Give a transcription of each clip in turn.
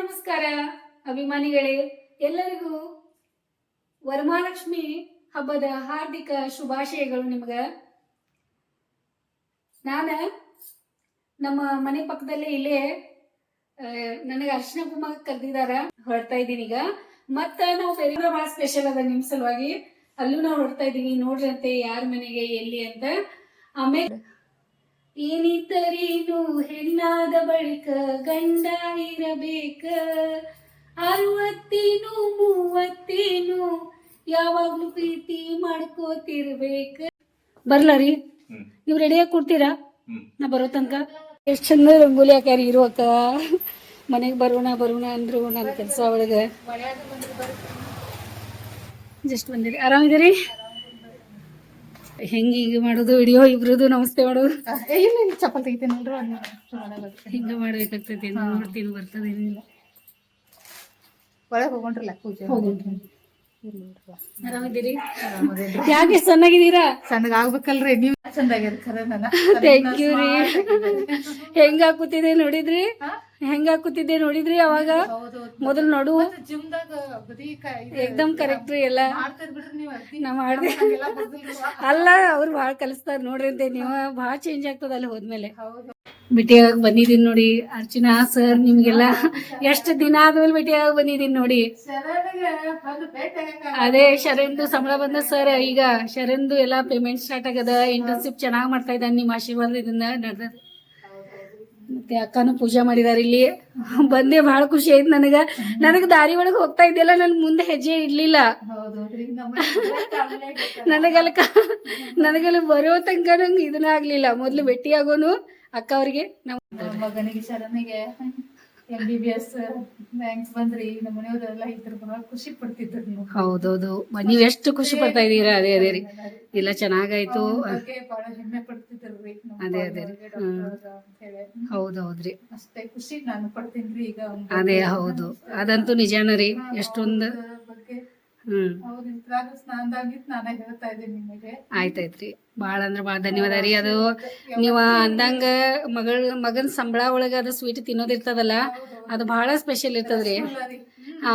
ನಮಸ್ಕಾರ. ಅಭಿಮಾನಿಗಳೇ, ಎಲ್ಲರಿಗೂ ವರಮಹಾಲಕ್ಷ್ಮಿ ಹಬ್ಬದ ಹಾರ್ದಿಕ ಶುಭಾಶಯಗಳು ನಿಮ್ಗ. ನಾನ ನಮ್ಮ ಮನೆ ಪಕ್ಕದಲ್ಲೇ ಇಲ್ಲೇ ನನಗೆ ಅರ್ಶನ ಕುಮ ಕರೆದಿದಾರ, ಹೊರಡ್ತಾ ಇದ್ದೀನಿ ಈಗ. ಮತ್ತ ನಾವು ಬೇರೆ ಸ್ಪೆಷಲ್ ಅದ ನಿಮ್ ಸಲುವಾಗಿ. ಅಲ್ಲೂ ನಾವು ಹೊರಡ್ತಾ ನೋಡ್ರಿ ಅಂತೆ ಯಾರ ಮನೆಗೆ, ಎಲ್ಲಿ ಅಂತ. ಆಮೇಲೆ ಏನಿದ್ದರೇನು ಹೆಣ್ಣಾದ ಬಳಿಕ ಗಂಡ ಇರಬೇಕ? ಅರವತ್ತೇನು ಮೂವತ್ತೇನು ಯಾವಾಗ್ಲೂ ಪ್ರೀತಿ ಮಾಡ್ಕೋತಿರ್ಬೇಕ? ಬರ್ಲಾರಿ ನೀವ್ ರೆಡಿಯಾಗಿ ಕೊಡ್ತೀರಾ? ನಾ ಬರೋ ತನಕ. ಎಷ್ಟು ಚಂದ ರಂಗೋಲಿ ಹಾಕ್ಯಾರ ಇರುವಕ್ಕ. ಮನೆಗೆ ಬರೋಣ ಬರೋಣ ಅಂದ್ರು ನನ್ನ ಕೆಲಸ ಒಳಗೆ. ಜಸ್ಟ್ ಬಂದಿರಿ ಆರಾಮಿದ್ದೀರಿ ಹೆಂಗೆ ಹಿಂಗ ಮಾಡೋದು ವಿಡಿಯೋ ಇಬ್ರದು ನಮಸ್ತೆ ಮಾಡೋದು. ಇಲ್ಲ ಚಪ್ಪಲ್ ತೆಗಿತೇನೆ ನೋಡ್ರಿ ಒಂದ್ ಹಿಂಗ ಮಾಡ್ಬೇಕಾಗ್ತೈತಿ ನೋಡ್ತೀನಿ ಬರ್ತದೆ ಒಳಗೆ ಹೋಗೊಂಡ್ರಲ್ಲ ಪೂಜೆ? ಹೋಗೋಣ್ರಿ. ಆರಾಮಿದ್ದೀರಿ? ಯಾಕೆ ಚೆನ್ನಾಗಿದ್ದೀರಾ ಸಣ್ಣಗ ಆಗ್ಬೇಕಲ್ರಿ ನೀವು. ಚಂದಾಗ್ಯದ ಖರೆ ನನ್ನ. ಥ್ಯಾಂಕ್ ಯು ರೀ. ಹೆಂಗ ಕೂತಿದ್ದೆ ನೋಡಿದ್ರಿ? ಹೆಂಗ ಕೂತಿದ್ದೆ ನೋಡಿದ್ರಿ ಅವಾಗ? ಮೊದಲು ನೋಡು. ಎಕ್ದಮ್ ಏಕ್ದಮ್ ಕರೆಕ್ಟ್ ರೀ ಎಲ್ಲ. ನಾ ಮಾಡ್ದೆ. ಅಲ್ಲ ಅವ್ರು ಭಾಳ ಕಲಿಸ್ತಾರ ನೋಡ್ರಿ ಅಂತ. ನೀವು ಭಾಳ ಚೇಂಜ್ ಆಗ್ತದ ಅಲ್ಲಿ ಹೋದ್ಮೇಲೆ. ಹೌದು. ಭೇಟಿಯಾಗಿ ಬಂದಿದ್ದೀನಿ ನೋಡಿ. ಅರ್ಚನಾ ಸರ್ ನಿಮ್ಗೆಲ್ಲ ಎಷ್ಟು ದಿನ ಆದ್ಮೇಲೆ ಭೇಟಿಯಾಗಿ ಬಂದಿದ್ದೀನಿ ನೋಡಿ. ಅದೇ ಶರಣ್ದು ಸಂಬಳ ಬಂದ ಸರ್, ಈಗ ಶರಣ್ದು ಎಲ್ಲ ಪೇಮೆಂಟ್ ಸ್ಟಾರ್ಟ್ ಆಗದ. ಇಂಟರ್ನ್ಶಿಪ್ ಚೆನ್ನಾಗಿ ಮಾಡ್ತಾ ಇದ್ದಾನೆ ನಿಮ್ಮ ಆಶೀರ್ವಾದದಿಂದ. ನಡೆದ ಮತ್ತೆ ಅಕ್ಕನೂ ಪೂಜೆ ಮಾಡಿದಾರೆ ಇಲ್ಲಿ. ಬಂದೆ ಬಹಳ ಖುಷಿ ಆಯ್ತು ನನಗ. ನನಗೆ ದಾರಿ ಒಳಗೆ ಹೋಗ್ತಾ ಇದ್ದಿಲ್ಲ ನನ್ ಮುಂದೆ ಹೆಜ್ಜೆ ಇಡ್ಲಿಲ್ಲ. ನನಗಲ್ಲ ನನಗೆಲ್ಲ ಬರೋ ತನಕ ನಂಗೆ ಇದನ್ನ ಆಗ್ಲಿಲ್ಲ. ಮೊದ್ಲು ಭೇಟಿ ಆಗೋನು ಅಕ್ಕ ಅವ್ರಿಗೆ ನಾವು ಮಗನಿಗೆ ಶರಣಿಗೆ M B B S banks ಬಂದ್ರಿ. ನಮ್ಮ ಮನೆಯವರೆಲ್ಲ ಇದ್ರ ಬಹಳ ಖುಷಿ ಪಡ್ತಿದ್ರು ಹೌದೌದು. ನೀವ್ ಎಷ್ಟು ಖುಷಿ ಪಡ್ತಾ ಇದೀರಾ ಅದೇ ಅದೇ ರೀ. ಇಲ್ಲ ಚೆನ್ನಾಗಾಯ್ತು. ಬಹಳ ಹೆಮ್ಮೆ ಪಡ್ತಿದ್ರಿ ಅದೇ, ಅದೇ ರೀ. ಹೌದೌದ್ರಿ. ಅಷ್ಟೇ ಖುಷಿ ನಾನು ಪಡ್ತೀನಿ ಈಗ. ಅದೇ ಹೌದು. ಅದಂತೂ ನಿಜಾನ ರೀ. ಎಷ್ಟೊಂದು ಹ್ಮ್. ನಾನೇ ಹೇಳ್ತಾ ಇದ್ದೀನಿ ನಿಮಗೆ. ಆಯ್ತಾಯ್ತ್ರಿ. ಭಾಳ ಅಂದ್ರೆ ಭಾಳ ಧನ್ಯವಾದ ರೀ. ಅದು ನೀವ ಅಂದಂಗ ಮಗಳ ಮಗನ ಸಂಬಳ ಒಳಗ ಅದು ಸ್ವೀಟ್ ತಿನ್ನೋದಿರ್ತದಲ್ಲ ಅದು ಬಹಳ ಸ್ಪೆಷಲ್ ಇರ್ತದ್ರಿ. ಹಾ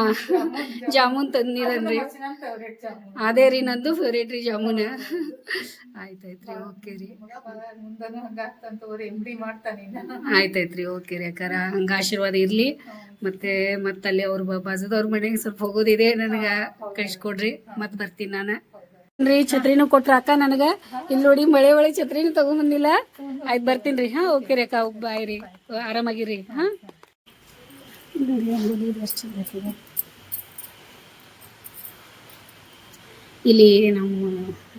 ಜಾಮೂನ್ ತಂದಿರನ್ರಿ. ಅದೇ ರೀ ನಂದು ಫೇವ್ರೇಟ್ ರೀ ಜಾಮೂನ್. ಆಯ್ತಾಯ್ತ್ರಿ ಓಕೆ ರೀ. ಆಯ್ತಾಯ್ತ್ರಿ ಓಕೆ ರೀ ಅಕ್ಕಾರ. ಹಂಗ ಆಶೀರ್ವಾದ ಇರ್ಲಿ. ಮತ್ತೆ ಮತ್ತೆ ಅಲ್ಲಿ ಅವ್ರ ಬಾಜುದವ್ರ ಮನೆಗೆ ಸ್ವಲ್ಪ ಹೋಗೋದಿದೆ ನನಗ. ಕಳ್ಸ್ಕೊಡ್ರಿ, ಮತ್ ಬರ್ತೀನಿ ನಾನು. ರೀ, ಛತ್ರಿನೂ ಕೊಟ್ರ ಅಕ್ಕ ನನಗ. ಇಲ್ಲಿ ನೋಡಿ ಮಳೆ ಒಳಗೆ ಛತ್ರಿನೂ ತಗೊಂಬಂದಿಲ್ಲ ಆಯ್ತು ಬರ್ತೀನಿ ಹಾ, ಓಕೆ ರೀ ಅಕ್ಕ ಬಾಯ್ ರೀ. ಆರಾಮಾಗಿರಿ, ಹಾ. ಇಲ್ಲಿ ನಮ್ಮ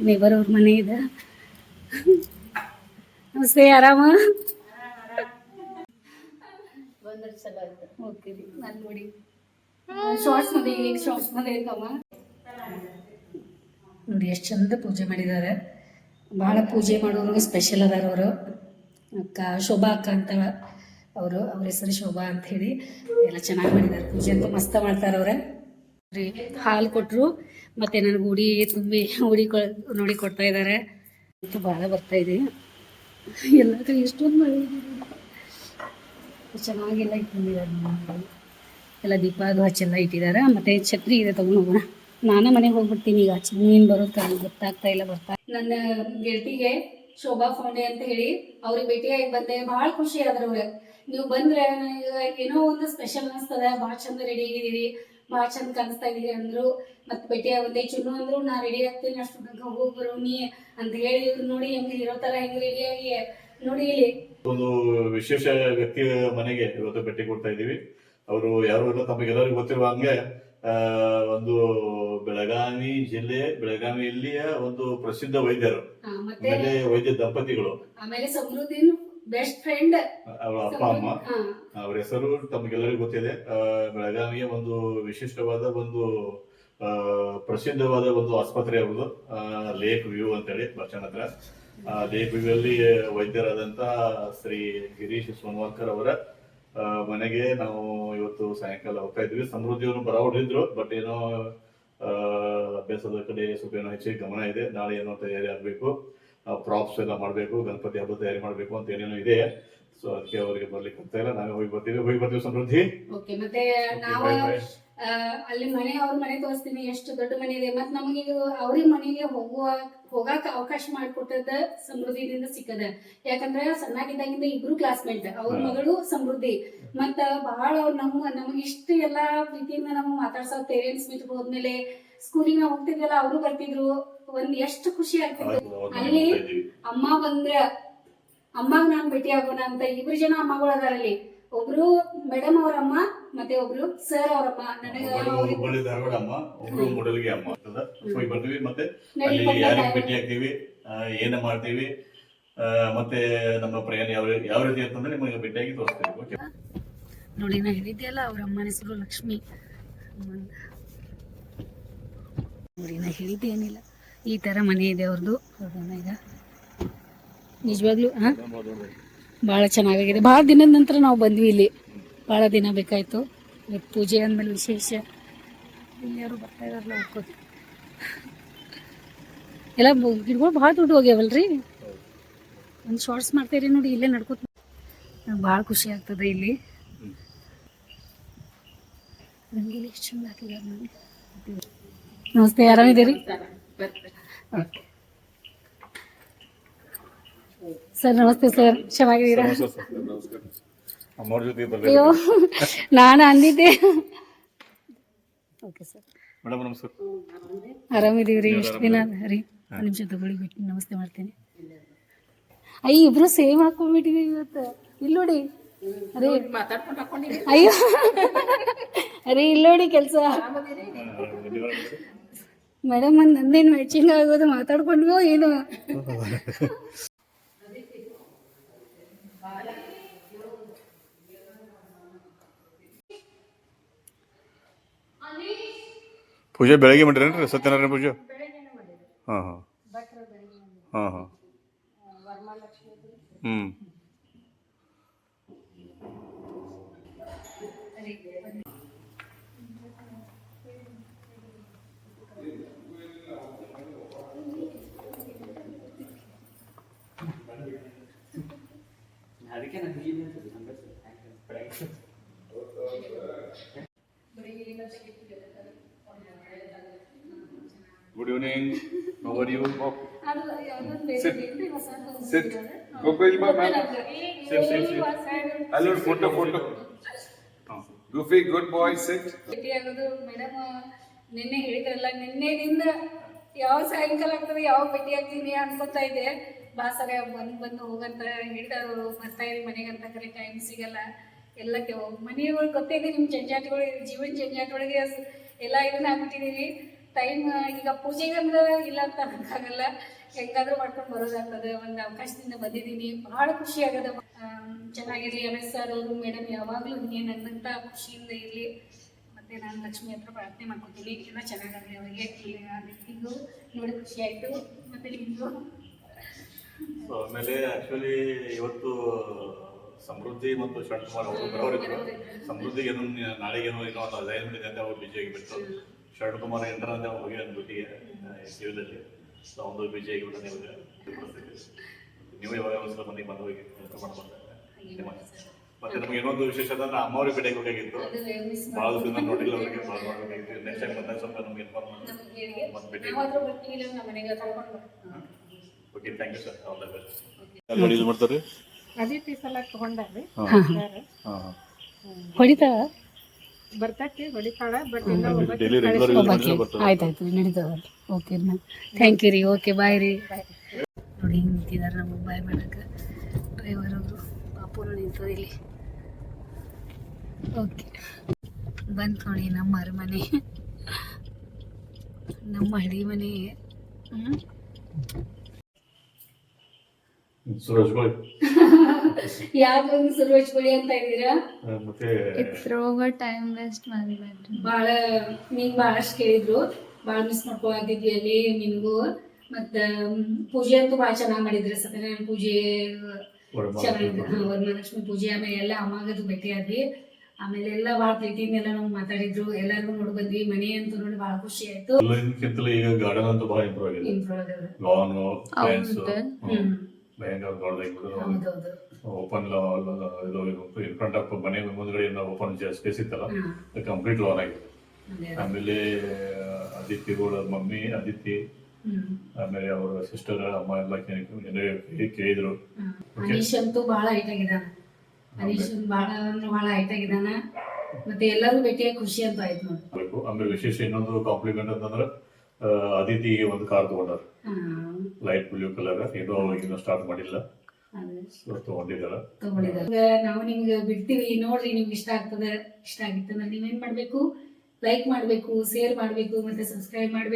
ನೇಬರ್ ಅವ್ರ ಮನೆ ಇದೆ. ನಮಸ್ತೆ, ಆರಾಮ? ಓಕೆ ರೀ ನಾನು ನೋಡಿ ಶಾರ್ಟ್ಸ್ मध्ये एक ಶಾರ್ಟ್ಸ್ मध्ये ಐತಮ್ಮ ನೋಡಿ ಎಷ್ಟು ಚಂದ ಪೂಜೆ ಮಾಡಿದ್ದಾರೆ ಭಾಳ ಪೂಜೆ ಮಾಡೋರು ಸ್ಪೆಷಲ್ ಅದಾರ ಅವರು ಅಕ್ಕ ಶೋಭಾ ಅಕ್ಕ ಅಂತ ಅವರು ಅವ್ರ ಹೆಸರು ಶೋಭಾ ಅಂತ ಹೇಳಿ ಎಲ್ಲ ಚೆನ್ನಾಗಿ ಮಾಡಿದ್ದಾರೆ ಪೂಜೆ ಅಂತೂ ಮಸ್ತ ಮಾಡ್ತಾರೆ ಅವ್ರ ರೀ ಹಾಲು ಕೊಟ್ಟರು ಮತ್ತೆ ನನಗೆ ಉಡಿ ತುಂಬಿ ಉಡಿ ಕೊ ನೋಡಿ ಕೊಡ್ತಾ ಇದ್ದಾರೆ ಅಂತೂ ಭಾಳ ಬರ್ತಾ ಇದೆ ಎಲ್ಲ ಕಡೆ ಎಷ್ಟೊಂದು ಮಳೆ ಇದೆ ಲೈಟ್ ಬಂದಿದ್ದಾರೆ ಎಲ್ಲ ದೀಪ ಅದು ಹಚ್ಚೆಲ್ಲ ಇಟ್ಟಿದ್ದಾರೆ. ಮತ್ತೆ ಛತ್ರಿ ಇದೆ ತಗೊಂಡೋಗೋಣ ನಾನೇ ಮನೆಗೆ ಹೋಗ್ಬಿಡ್ತೀನಿ ಈಗ. ನೀನು ಬರೋದ್ ಕಾರಣ ಗೊತ್ತಾಗ್ತಾ ಇಲ್ಲ, ಬರ್ತಾ ನನ್ನ ಗೆಳತಿಗೆ ಶೋಭಾ ಫೌಂಡೆ ಅಂತ ಹೇಳಿ, ಅವ್ರಿಗೆ ಭೇಟಿಯಾಗಿ ಬಂದೆ. ಭಾಳ ಖುಷಿ ಆದ್ರ ಅವ್ರ. ನೀವು ಬಂದ್ರೆ ಏನೋ ಒಂದು ಸ್ಪೆಷಲ್ ಅನಿಸ್ತದ. ಭಾಳ ಚಂದ ರೆಡಿ ಆಗಿದ್ದೀರಿ. ಭಾಳ ಚಂದ ಕಾಣಿಸ್ತಾ ಇದೀರಿ ಅಂದ್ರು. ಮತ್ತೆ ಭೇಟಿಯಾಗಿ ಬಂದೆ. ಚುನ್ನು ಅಂದ್ರು, ನಾ ರೆಡಿ ಆಗ್ತೀನಿ. ಅಷ್ಟು ತನಕ ಹೋಗಿ ಬರೋನಿ ಅಂತ ಹೇಳಿ ನೋಡಿ ಹೆಂಗ್, ಇರೋ ತರ ಹೆಂಗ್ ರೆಡಿಯಾಗಿ ನೋಡಿ ಇಲ್ಲಿ ಒಂದು ವಿಶೇಷ ವ್ಯಕ್ತಿ ಮನೆಗೆ ಇವತ್ತು ಭೇಟಿ ಕೊಡ್ತಾ ಇದ್ದೀವಿ. ಅವರು ಯಾರು ಇಲ್ಲ ತಮಗೆಲ್ಲರಿಗೂ ಗೊತ್ತಿರುವ ಹಂಗೆ ಒಂದು ಬೆಳಗಾವಿ ಜಿಲ್ಲೆ ಬೆಳಗಾವಿಯಲ್ಲಿಯ ಒಂದು ಪ್ರಸಿದ್ಧ ವೈದ್ಯರು. ಆಮೇಲೆ ವೈದ್ಯ ದಂಪತಿಗಳು. ಆಮೇಲೆ ಸಮೃದ್ಧಿನ್ ಬೆಸ್ಟ್ ಫ್ರೆಂಡ್ ಅವರ ಅಪ್ಪ ಅಮ್ಮ. ಅವ್ರ ಹೆಸರು ತಮಗೆಲ್ಲರಿಗೂ ಗೊತ್ತಿದೆ. ಬೆಳಗಾವಿಯ ಒಂದು ವಿಶಿಷ್ಟವಾದ ಒಂದು ಪ್ರಸಿದ್ಧವಾದ ಒಂದು ಆಸ್ಪತ್ರೆ ಅವರು ಲೇಕ್ ವ್ಯೂ ಅಂತೇಳಿ ಬಸ್ ಸ್ಟ್ಯಾಂಡ್ ಹತ್ರ ಆ, ವೈದ್ಯರಾದಂತಹ ಶ್ರೀ ಗಿರೀಶ್ ಸೋನ್ವಾಲ್ಕರ್ ಅವರ ಮನೆಗೆ ನಾವು ಇವತ್ತು ಸಾಯಂಕಾಲ ಹೋಗ್ತಾ ಇದ್ವಿ. ಸಮೃದ್ಧಿಯನ್ನು ಬರ ಹೊಡೆದಿದ್ರು ಬಟ್ ಏನೋ ಅಭ್ಯಾಸದ ಕಡೆ ಸ್ವಲ್ಪ ಏನೋ ಹೆಚ್ಚಿಗೆ ಗಮನ ಇದೆ. ನಾಳೆ ಏನೋ ತಯಾರಿ ಆಗ್ಬೇಕು. ಪ್ರಾಪ್ಸ್ ಎಲ್ಲ ಮಾಡಬೇಕು ಗಣಪತಿ ಹಬ್ಬ ತಯಾರಿ ಮಾಡಬೇಕು ಅಂತ ಏನೇನೋ ಇದೆ. ಸೊ ಅದಕ್ಕೆ ಅವರಿಗೆ ಬರ್ಲಿಕ್ಕೆ ಅಂತ ಇಲ್ಲ. ನಾವೇ ಹೋಗಿ ಬರ್ತೀವಿ. ಹೋಗಿ ಬರ್ತೀವಿ ಸಮೃದ್ಧಿ. ಓಕೆ ಮತ್ತೆ ನಾವು ಅಲ್ಲಿ ಮನೆ ಅವ್ರ ಮನೆ ತೋರಿಸ್ತೀನಿ. ಎಷ್ಟು ದೊಡ್ಡ ಮನೆ ಇದೆ. ಮತ್ತೆ ನಮಗೆ ಅವ್ರಿಗೆ ಮನೆಗೆ ಹೋಗುವ ಹೋಗಾಕ ಅವಕಾಶ ಮಾಡಿಕೊಟ್ಟದ ಸಮೃದ್ಧಿದಿಂದ ಸಿಕ್ಕದ. ಯಾಕಂದ್ರ ಸಣ್ಣಾಗಿದ್ದಾಗಿಂದ ಇಬ್ರು ಕ್ಲಾಸ್ಮೇಟ್ ಅವ್ರ. ಮಗಳು ಸಮೃದ್ಧಿ. ಮತ್ತ ಬಹಳ ಅವ್ರ ನಮ್ಮ ನಮಗೆ ಇಷ್ಟ ಎಲ್ಲಾ ಪ್ರೀತಿಯಿಂದ ನಾವು ಮಾತಾಡ್ಸೋ ಪೇರೆಂಟ್ಸ್ ಮೀಟ್ ಹೋದ್ಮೇಲೆ ಸ್ಕೂಲಿಗೆ ನಾವು ಹೋಗ್ತಿದ್ವಲ್ಲ ಅವರು ಬರ್ತಿದ್ರು. ಒಂದ್ ಎಷ್ಟು ಖುಷಿ ಆಗ್ತಿತ್ತು. ಅಲ್ಲಿ ಅಮ್ಮ ಬಂದ್ರ ಅಮ್ಮಗ್ ನಾನ್ ಭೇಟಿ ಆಗೋಣ ಅಂತ ಇಬ್ರು ಜನ ಅಮ್ಮಗಳು ಅದಾರಲ್ಲಿ. ಒಬ್ರು ಮೇಡಮ್ ಅವ್ರ ಅಮ್ಮ ಮತ್ತೆ ಒಬ್ರು ಸರ್ ಅವರಮ್ಮ ನನಗೆ ಹುಬ್ಬಳ್ಳಿ ಧಾರವಾಡ ಅಮ್ಮ ಒಬ್ರು ಮೂಡಲ್ಗಿ ಅಮ್ಮ ಹೋಗಿ ಬರ್ತೀವಿ ಮತ್ತೆ ಅಲ್ಲಿ ಯಾರಿಗೆ ಭೇಟಿ ಆಗ್ತೀವಿ ಏನ ಮಾಡ್ತೀವಿ ಆ, ಮತ್ತೆ ನಮ್ಮ ಪ್ರಯಾಣ ಯಾವ ಯಾವ ರೀತಿ ಅಂತಂದ್ರೆ ನಿಮಗೆ ಭೇಟಿಯಾಗಿ ತೋರಿಸ್ತೀವಿ ಓಕೆ ನೋಡಿ ನಾ ಹೇಳಿದ್ದೆ ಅಲ್ಲ ಅವ್ರ ಅಮ್ಮನ ಹೆಸರು ಲಕ್ಷ್ಮಿ. ನೋಡಿ ನಾ ಹೇಳಿದ್ದೆ ಏನಿಲ್ಲ ಈ ತರ ಮನೆ ಇದೆ ಅವ್ರದ್ದು ಹೋಗೋಣ ಈಗ. ನಿಜವಾಗ್ಲೂ ಹಾ ಭಾಳ ಚೆನ್ನಾಗಿದೆ ಭಾಳ ದಿನದ ನಂತರ ನಾವು ಬಂದ್ವಿ ಇಲ್ಲಿ. ಭಾಳ ದಿನ ಬೇಕಾಯ್ತು. ಇವತ್ತು ಪೂಜೆ ಅಂದಮೇಲೆ ವಿಶೇಷ. ಇಲ್ಲಿ ಯಾರು ಬರ್ತಾ ಇದಾರಲ್ಲ ಹುಡ್ಕೋದು ಎಲ್ಲ ಗಿಡಗಳು ಭಾಳ ದುಡ್ಡು ಹೋಗ್ಯಾವಲ್ರಿ? ಒಂದು ಶಾರ್ಟ್ಸ್ ಮಾಡ್ತೀರಿ ನೋಡಿ, ಇಲ್ಲೇ ನಡ್ಕೋತ ನಂಗೆ ಭಾಳ ಖುಷಿ ಆಗ್ತದೆ ಇಲ್ಲಿ. ರಂಗೋಲಿ ಎಷ್ಟು ಚಂದ ಹಾಕಿದ್ದಾರೆ ನಮಸ್ತೆ, ಆರಾಮಿದ್ದೀರಿ? ಸರ್, ನಮಸ್ತೆ ಸರ್. ಚೆನ್ನಾಗಿದ್ದೀರಾ ಅಯ್ಯೋ ನಾನು ಅಂದಿದ್ದೆ. ಓಕೆ ಸರ್ ಮೇಡಮ್ ನಮಸ್ಕಾರ. ಆರಾಮಿದೀವ್ರಿ ಎಷ್ಟು ದಿನ ರೀ ನಿಮಿಷ ತಗೊಳ್ಳಿ ಬಿಟ್ಟು ನಮಸ್ತೆ ಮಾಡ್ತೀನಿ. ಅಯ್ಯ ಇಬ್ರು ಸೇಮ್ ಹಾಕೊಂಡ್ಬಿಟ್ಟಿದೀವಿ ಇವತ್ತು. ಇಲ್ಲೋಡಿ ನೋಡಿ. ಅರೇ. ಅಯ್ಯೋ. ಅರೇ ಇಲ್ಲಿ ನೋಡಿ ಕೆಲಸ. ಮೇಡಮ್ ಒಂದು ನಂದೇನು ಮ್ಯಾಚಿಂಗ್ ಆಗೋದು ಮಾತಾಡ್ಕೊಂಡ್ವೋ ಏನು? ಪೂಜೆ ಬೆಳಗ್ಗೆ ಮಾಡಿರೇನ್ರಿ ಸತ್ಯನಾರಾಯಣ ಪೂಜೆ ಹಾಂ ಹಾಂ ಹಾಂ ಹಾಂ ಹ್ಞೂ good evening how are you Sit. Gokuil Baba. Sit, sit, sit. Hello, photo, photo. ಹಾಂ Goofy, good boy, sit. ಭೇಟಿ ಆಗೋದು ಮೇಡಮ್ ನಿನ್ನೆ ಹೇಳಿದ್ರಲ್ಲ ನಿನ್ನೆದಿಂದ ಯಾವ ಸಾಯಂಕಾಲ ಆಗ್ತದೆ ಯಾವ ಭೇಟಿ ಆಗ್ತೀನಿ ಅನ್ಕೊತಾ ಇದ್ದೆ ಬಾಸರ ಬಂದು ಬಂದು ಹೋಗಂತ ಹೇಳ್ತಾರು ಬರ್ತಾ ಇರಿ ಮನೆಗೆ ಅಂತ ಕರೆ ಟೈಮ್ ಸಿಗಲ್ಲ ಎಲ್ಲಕ್ಕೆ ಮನೆಯೊಳಗೆ ಗೊತ್ತಿದೆ ನಿಮ್ಮ ಜಂಜಾಟಗಳು ಜೀವನ ಜಂಜಾಟೊಳಗೆ ಒಳಗೆ ಎಲ್ಲ ಇದನ್ನ ಆಗ್ಬಿಟ್ಟಿದೀವಿ ಟೈಮ್ ಈಗ ಪೂಜೆಗೆ ಅಂದ್ರೆ ಇಲ್ಲ ಅಂತ ಅನ್ಕಾಗಲ್ಲ ಹೆಂಗಾದ್ರೂ ಮಾಡ್ಕೊಂಡು ಬರೋದಾಗ್ತದೆ. ಒಂದು ಅವಕಾಶದಿಂದ ಬಂದಿದ್ದೀನಿ. ಬಹಳ ಖುಷಿ ಆಗದ ಚೆನ್ನಾಗಿರ್ಲಿ. ಎಸ್ ಸರ್ ಅವರು ಮೇಡಮ್ ಯಾವಾಗ್ಲೂ ಹಿಂಗೆ ನನ್ನಂತ ಖುಷಿಯಿಂದ ಇರಲಿ. ಮತ್ತೆ ನಾನು ಲಕ್ಷ್ಮಿ ಹತ್ರ ಪ್ರಾರ್ಥನೆ ಮಾಡ್ಕೊತೀನಿ. ಎಲ್ಲ ಚೆನ್ನಾಗಾಗಲಿ ಅವರಿಗೆ. ನಿಮಗೂ ನೋಡಿ ಖುಷಿ ಆಯ್ತು. ಮತ್ತೆ ನಿಮಗೂ. ಸೊ ಆಮೇಲೆ ಆಕ್ಚುಲಿ ಇವತ್ತು ಸಮೃದ್ಧಿ ಮತ್ತು ಶರಣ್ಕುಮಾರ್ ಅವರು ಬರೋರಿದ್ರು. ಸಮೃದ್ಧಿಗೆ ಏನೋ ನಾಳೆಗೇನೋ ಏನೋ ಅಂತ ಅಂತ ಅವ್ರು ಆಗಿಬಿಟ್ಟು ಶರಣ್ಕುಮಾರ್ ಎಂಟರ್ ಅಂತ ಹೋಗಿ ಅಂದ್ಬಿಟ್ಟಿಗೆ ಜೀವನದಲ್ಲಿ ಒಂದು ಬಿಜಿ ಆಗಿಬಿಟ್ಟು ನೀವು ನೀವು ಯಾವಾಗ ಒಂದ್ಸಲ ಮನೆಗೆ ಬಂದು ಹೋಗಿ ಮತ್ತೆ ನಮ್ಗೆ ಇನ್ನೊಂದು ವಿಶೇಷ ಅಂದ್ರೆ ಅಮ್ಮವ್ರಿಗೆ ಭೇಟಿಗೆ ಹೋಗಿತ್ತು ಭಾಳ ದಿನ ನೋಡಿಲ್ಲ ಅವರಿಗೆ ಕಾಲ್ ಮಾಡಬೇಕಾಗಿತ್ತು ನೆಕ್ಸ್ಟ್ ಟೈಮ್ ಬಂದಾಗ ಸ್ವಲ್ಪ ನಮ್ಗೆ inform okay thank you sir all the best ಮಾಡ್ತಾರೆ? ಹಾಂ ಬರ್ತೈತಿ ಹೊಡಿತಾಳ ಬಟ್ ಇಲ್ಲ ಒಬ್ಬಾಕಿ ಆಯ್ತಾಯ್ತು ನಡೀತದ ಓಕೆ ಮ್ಯಾಮ್ ಥ್ಯಾಂಕ್ ಯು ರೀ. ಓಕೆ ಬಾಯ್ ರೀ. ನೋಡಿ ಹಿಂಗೆ ನಿಂತಿದ್ದಾರೆ ನಮಗೆ ಬಾಯ್ ಮಾಡಕ್ಕೆ ಡ್ರೈವರ್ ಅವರು ಪಾಪುನು ನಿಂತದ ಇಲ್ಲಿ. ಓಕೆ ಬಂತು ನೋಡಿ ನಮ್ಮ ಅರಮನೆ. ನಮ್ಮ ಹಳ್ಳಿ ಮನೆ. ಹ್ಞೂ ಸುರೇಶ್ ಯಾವಾಗ ಅಂತ ಇದ್ದೀರಾ ಮತ್ತೆ ಇದ್ರೊಳಗ ಟೈಮ್ ವೇಸ್ಟ್ ಮಾಡಬೇಡ್ರಿ. ಭಾಳ ನಿಂಗೆ ಭಾಳಷ್ಟು ಕೇಳಿದ್ರು. ಭಾಳ ಮಿಸ್ ಮಾಡ್ಕೊಳತಿದ್ವಿ ಅಲ್ಲಿ ನಿನಗೂ. ಮತ್ತ ಪೂಜೆ ಅಂತೂ ಭಾಳ ಚೆನ್ನಾಗಿ ಮಾಡಿದ್ರಿ ಸತ್ಯನಾರಾಯಣ ಪೂಜೆ. ಚೆನ್ನಾಗಿತ್ತು ಹಾ, ವರಮಹಾಲಕ್ಷ್ಮಿ ಪೂಜೆ ಆಮೇಲೆ ಎಲ್ಲ ಅಮ್ಮಗದು ಭೇಟಿ ಆದ್ವಿ ಆಮೇಲೆ ಎಲ್ಲ ಭಾಳ ಪ್ರೀತಿಯಿಂದ ಎಲ್ಲ ನಾವು ಮಾತಾಡಿದ್ರು. ಎಲ್ಲರಿಗೂ ನೋಡಿ ಬಂದ್ವಿ. ಮನೆ ಅಂತೂ ನೋಡಿ ಭಾಳ ಖುಷಿ ಆಯ್ತು. ಈಗ ಗಾರ್ಡನ್ ಅಂತೂ ಬಹಳ ಇಂಪ್ರೂವ್ ಆಗಿದೆ. ಇಂಪ್ರೂವ್ ಆಗದ. ಲಾನ್ ಫ್ಯಾನ್ಸ್ ಹ್ಮ್. ಭಯಂಕರ ದೊಡ್ಡದಾಗಿ ಓಪನ್ ಇದು ಇನ್ ಫ್ರಂಟ್ ಆಫ್ ಮನೆ ಮುಂದ್ಗಡೆ ಓಪನ್ ಸ್ಪೇಸ್ ಇತ್ತಲ್ಲ ಕಂಪ್ಲೀಟ್ ಲೋನ್ ಆಗಿದೆ. ಆಮೇಲೆ ಅದಿತಿಗಳು ಮಮ್ಮಿ ಅದಿತಿ ಆಮೇಲೆ ಅವರ ಸಿಸ್ಟರ್ ಅಮ್ಮ ಎಲ್ಲ ಕೇಳಿ- ಕೇಳಿದ್ರು. ಅನೀಶ್ ಅಂತೂ ಬಹಳ ಹೈಟ್ ಆಗಿದಾನ ಅನೀಶ್ ಬಹಳ ಬಹಳ ಹೈಟ್ ಮತ್ತೆ ಎಲ್ಲರೂ ಭೇಟಿಯಾಗಿ ಖುಷಿ ಅಂತ ಆಯ್ತು ಆಮೇಲೆ ವಿಶೇಷ ಇನ್ನೊಂದು ಕಾಂಪ್ಲಿಮೆಂಟ್ ಅಂತಂದ್ರೆ ಆ, ಅದಿತಿಗೆ ಒಂದು ಕಾರ್ ತಗೊಂಡಾರ. ಲೈಟ್ ಬ್ಲೂ ಕಲರ್ ಏನೋ ಇನ್ನೂ ಸ್ಟಾರ್ಟ್ ಮಾಡಿಲ್ಲ. ತಗೊಂಡಿದಾರ. ನಾವು ನಿಮ್ಗೆ ಬಿಡ್ತೀವಿ ನೋಡ್ರಿ ನಿಮ್ಗೆ ಇಷ್ಟ ಆಗ್ತದೆ ಇಷ್ಟ ಆಗಿತ್ತಂದ್ರೆ ನೀವೇನ್ ಮಾಡ್ಬೇಕು? ಲೈಕ್ ಮಾಡ್ಬೇಕು ಶೇರ್ ಮಾಡ್ಬೇಕು ಮತ್ತೆ ಸಬ್ಸ್ಕ್ರೈಬ್ ಮಾಡ್ಬೇಕು.